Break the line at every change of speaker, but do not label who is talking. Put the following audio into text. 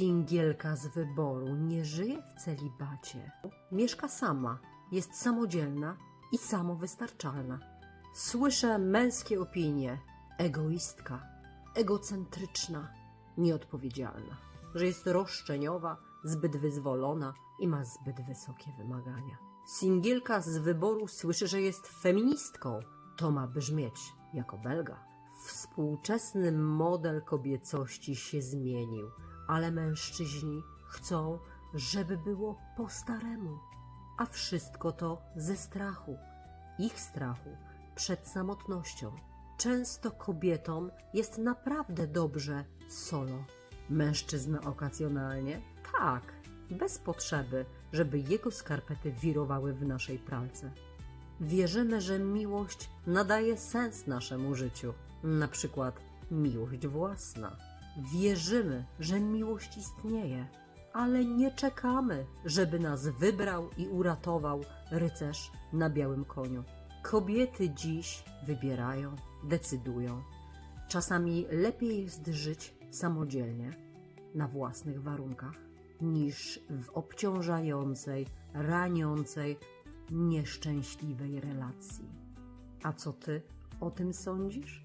Singielka z wyboru nie żyje w celibacie. Mieszka sama, jest samodzielna i samowystarczalna. Słyszę męskie opinie. Egoistka, egocentryczna, nieodpowiedzialna, że jest roszczeniowa, zbyt wyzwolona i ma zbyt wysokie wymagania. Singielka z wyboru słyszy, że jest feministką. To ma brzmieć jako Belga. Współczesny model kobiecości się zmienił, ale mężczyźni chcą, żeby było po staremu. A wszystko to ze strachu, ich strachu przed samotnością. Często kobietom jest naprawdę dobrze solo. Mężczyzna okazjonalnie? Tak, bez potrzeby, żeby jego skarpety wirowały w naszej pralce. Wierzymy, że miłość nadaje sens naszemu życiu, na przykład miłość własna. Wierzymy, że miłość istnieje, ale nie czekamy, żeby nas wybrał i uratował rycerz na białym koniu. Kobiety dziś wybierają, decydują. Czasami lepiej jest żyć samodzielnie, na własnych warunkach, niż w obciążającej, raniącej, nieszczęśliwej relacji. A co ty o tym sądzisz?